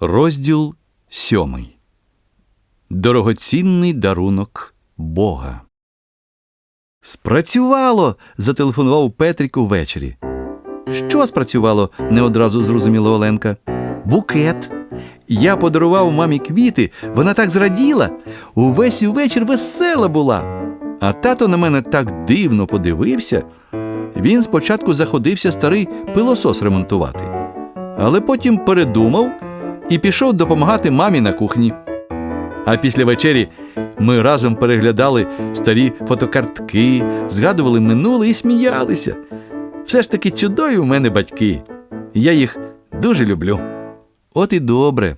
Розділ сьомий. Дорогоцінний дарунок Бога. Спрацювало. зателефонував Петрик увечері. Що спрацювало? не одразу зрозуміла Оленка. Букет. Я подарував мамі квіти, вона так зраділа. Увесь вечір весела була. А тато на мене так дивно подивився. Він спочатку заходився старий пилосос ремонтувати, але потім передумав і пішов допомагати мамі на кухні. А після вечері ми разом переглядали старі фотокартки, згадували минуле і сміялися. Все ж таки чудові у мене батьки. Я їх дуже люблю. От і добре.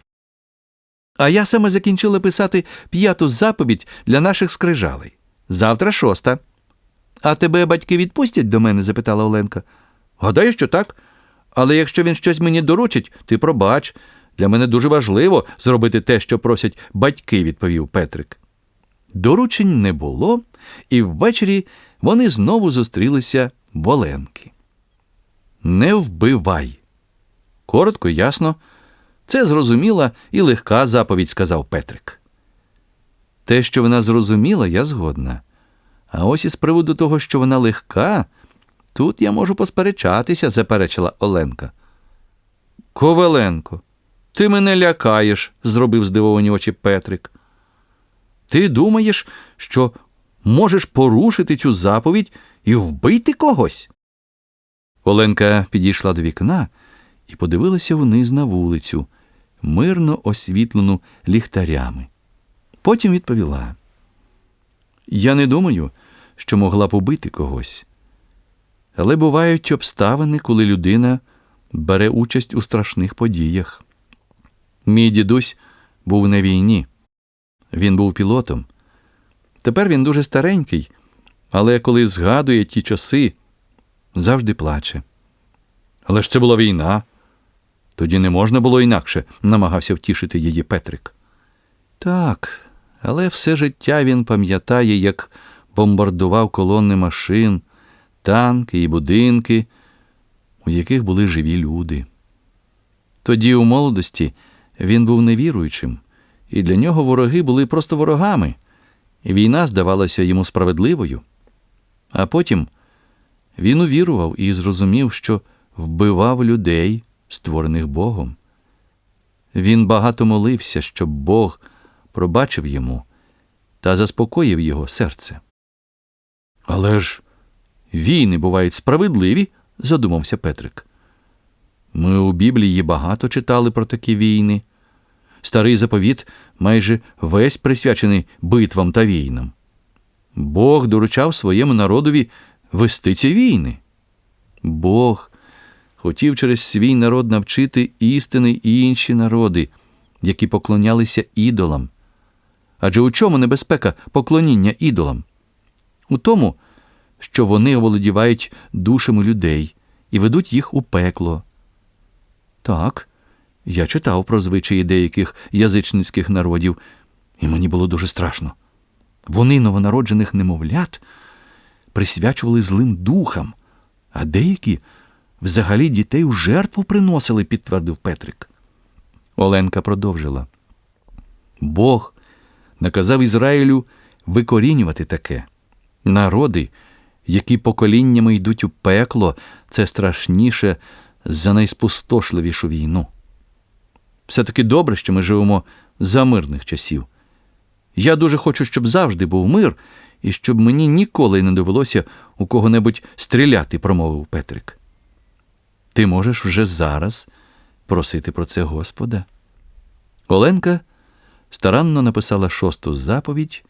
А я саме закінчила писати п'яту заповідь для наших скрижалей. Завтра шоста. А тебе батьки відпустять до мене? запитала Оленка. Гадаю, що так. Але якщо він щось мені доручить, ти пробач. Для мене дуже важливо зробити те, що просять батьки, відповів Петрик. Доручень не було, і ввечері вони знову зустрілися в Оленки. Не вбивай. Коротко і ясно. Це зрозуміла і легка заповідь, сказав Петрик. Те, що вона зрозуміла, я згодна. А ось із приводу того, що вона легка, тут я можу посперечатися, заперечила Оленка. Коваленко, ти мене лякаєш, зробив здивовані очі Петрик. Ти думаєш, що можеш порушити цю заповідь і вбити когось? Оленка підійшла до вікна і подивилася вниз на вулицю, мирно освітлену ліхтарями. Потім відповіла: Я не думаю, що могла б убити когось. Але бувають обставини, коли людина бере участь у страшних подіях. Мій дідусь був на війні. Він був пілотом. Тепер він дуже старенький, але коли згадує ті часи, завжди плаче. Але ж це була війна. Тоді не можна було інакше, намагався втішити її Петрик. Так, але все життя він пам'ятає, як бомбардував колони машин, танки і будинки, у яких були живі люди. Тоді у молодості він був невіруючим, і для нього вороги були просто ворогами, і війна здавалася йому справедливою. А потім він увірував і зрозумів, що вбивав людей, створених Богом. Він багато молився, щоб Бог пробачив йому та заспокоїв його серце. Але ж війни бувають справедливі, задумався Петрик. Ми у Біблії багато читали про такі війни. Старий заповіт майже весь присвячений битвам та війнам. Бог доручав своєму народові вести ці війни. Бог хотів через свій народ навчити істини і інші народи, які поклонялися ідолам. Адже у чому небезпека поклоніння ідолам? У тому, що вони оволодівають душами людей і ведуть їх у пекло. Так, я читав про звичаї деяких язичницьких народів, і мені було дуже страшно. Вони новонароджених немовлят присвячували злим духам, а деякі взагалі дітей у жертву приносили, підтвердив Петрик. Оленка продовжила. Бог наказав Ізраїлю викорінювати таке. Народи, які поколіннями йдуть у пекло, це страшніше за найспустошливішу війну. Все таки добре, що ми живемо за мирних часів. Я дуже хочу, щоб завжди був мир, і щоб мені ніколи не довелося у кого-небудь стріляти, промовив Петрик. Ти можеш вже зараз просити про це Господа. Оленка старанно написала шосту заповідь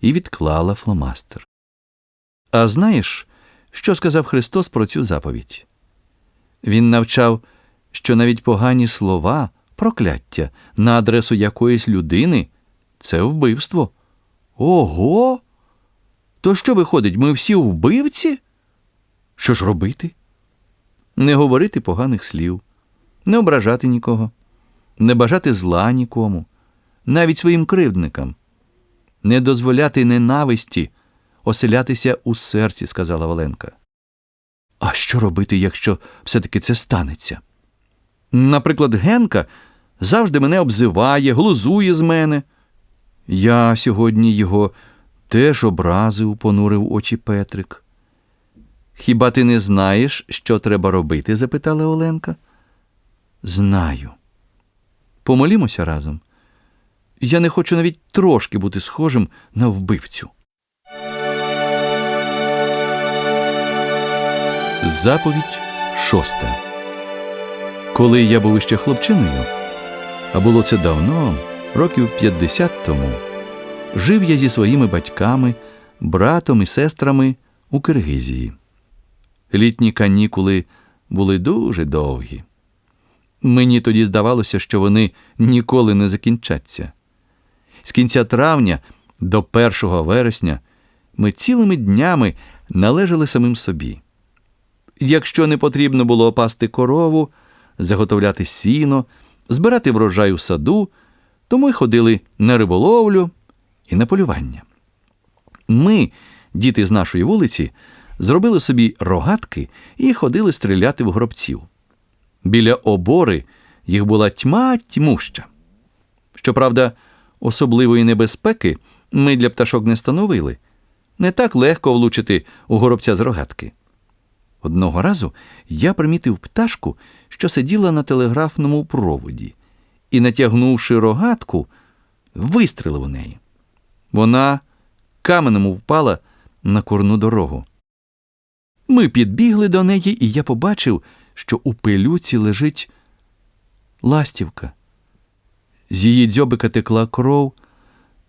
і відклала фломастер. А знаєш, що сказав Христос про цю заповідь? Він навчав, що навіть погані слова, прокляття на адресу якоїсь людини це вбивство. Ого! То що виходить, ми всі вбивці? Що ж робити? Не говорити поганих слів, не ображати нікого, не бажати зла нікому, навіть своїм кривдникам, не дозволяти ненависті оселятися у серці, сказала Валенка. А що робити, якщо все-таки це станеться? Наприклад, Генка завжди мене обзиває, глузує з мене. Я сьогодні його теж образив, понурив очі Петрик. Хіба ти не знаєш, що треба робити? запитала Оленка. Знаю. Помолімося разом. Я не хочу навіть трошки бути схожим на вбивцю. Заповідь шоста. Коли я був іще хлопчиною, а було це давно, років 50 тому, жив я зі своїми батьками, братом і сестрами у Киргизії. Літні канікули були дуже довгі. Мені тоді здавалося, що вони ніколи не закінчаться. З кінця травня до 1 вересня ми цілими днями належали самим собі. Якщо не потрібно було опасти корову, заготовляти сіно, збирати врожай у саду, то ми ходили на риболовлю і на полювання. Ми, діти з нашої вулиці, зробили собі рогатки і ходили стріляти в гробців. Біля обори їх була тьма тьмуща. Щоправда, особливої небезпеки ми для пташок не становили. Не так легко влучити у горобця з рогатки. Одного разу я примітив пташку, що сиділа на телеграфному проводі, і, натягнувши рогатку, вистрелив у неї. Вона каменем впала на курну дорогу. Ми підбігли до неї, і я побачив, що у пилюці лежить ластівка. З її дзьобика текла кров,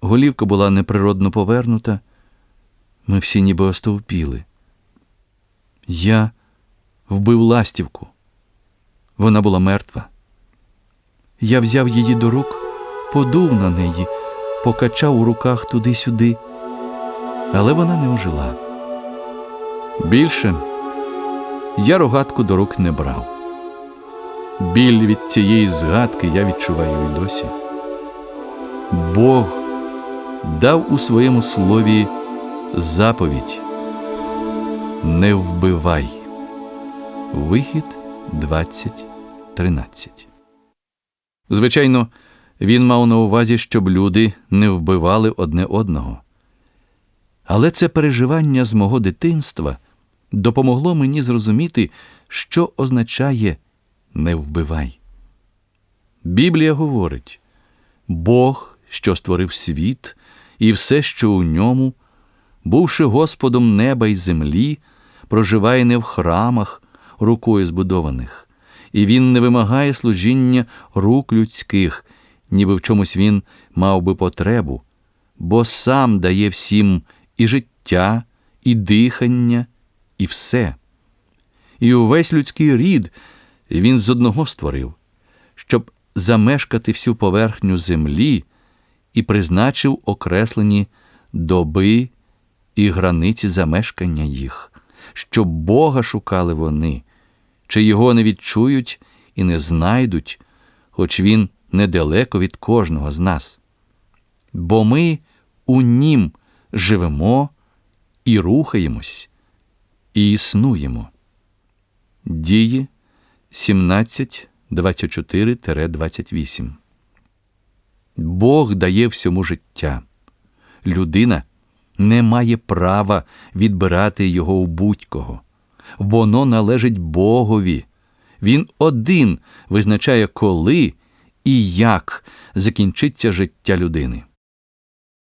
голівка була неприродно повернута. Ми всі ніби остовпіли. Я вбив ластівку. Вона була мертва. Я взяв її до рук, подув на неї, покачав у руках туди-сюди, але вона не ожила. Більше я рогатку до рук не брав. Біль від цієї згадки я відчуваю і досі. Бог дав у своєму слові заповідь Не вбивай. Вихід 20.13 Звичайно, він мав на увазі, щоб люди не вбивали одне одного. Але це переживання з мого дитинства допомогло мені зрозуміти, що означає не вбивай. Біблія говорить Бог, що створив світ і все, що у ньому, бувши Господом неба й землі, проживає не в храмах, рукою збудованих, і Він не вимагає служіння рук людських, ніби в чомусь він мав би потребу, бо сам дає всім і життя, і дихання, і все. І увесь людський рід він з одного створив, щоб замешкати всю поверхню землі і призначив окреслені доби і границі замешкання їх, щоб Бога шукали вони, чи його не відчують і не знайдуть, хоч він недалеко від кожного з нас. Бо ми у нім живемо і рухаємось, і існуємо. Дії 17, 24-28 Бог дає всьому життя. Людина не має права відбирати його у будь-кого. Воно належить Богові. Він один визначає, коли і як закінчиться життя людини.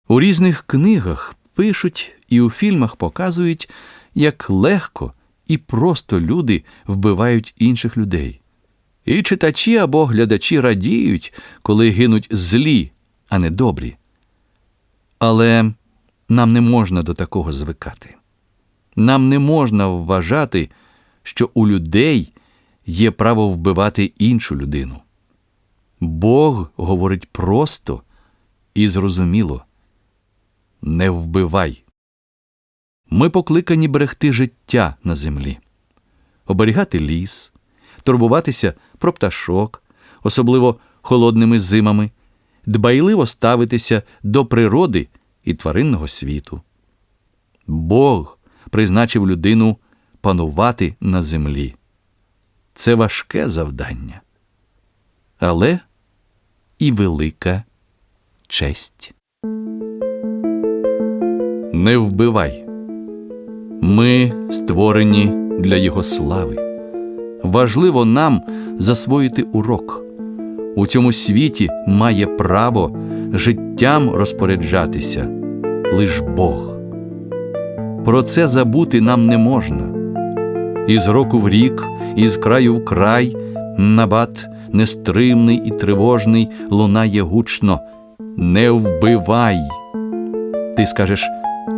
У різних книгах пишуть і у фільмах показують, як легко і просто люди вбивають інших людей. І читачі або глядачі радіють, коли гинуть злі, а не добрі. Але нам не можна до такого звикати. Нам не можна вважати, що у людей є право вбивати іншу людину. Бог говорить просто і зрозуміло не вбивай. Ми покликані берегти життя на землі, оберігати ліс, турбуватися про пташок, особливо холодними зимами, дбайливо ставитися до природи і тваринного світу. Бог призначив людину панувати на землі. Це важке завдання. Але і велика честь. Не вбивай. Ми створені для Його слави. Важливо нам засвоїти урок. У цьому світі має право життям розпоряджатися лиш Бог. Про це забути нам не можна. Із року в рік, із краю в край, набат нестримний і тривожний лунає гучно Не вбивай. Ти скажеш,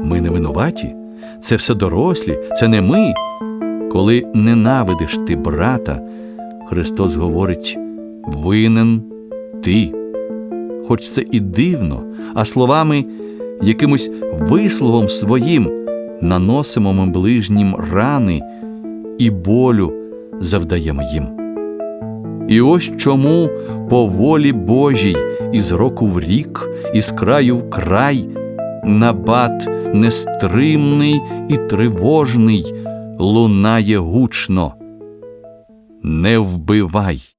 ми не винуваті, це все дорослі, це не ми. Коли ненавидиш ти брата, Христос говорить винен ти. Хоч це і дивно, а словами, якимось висловом своїм наносимо ми ближнім рани і болю завдаємо їм. І ось чому по волі Божій із року в рік, із краю в край, набат нестримний і тривожний лунає гучно. Не вбивай.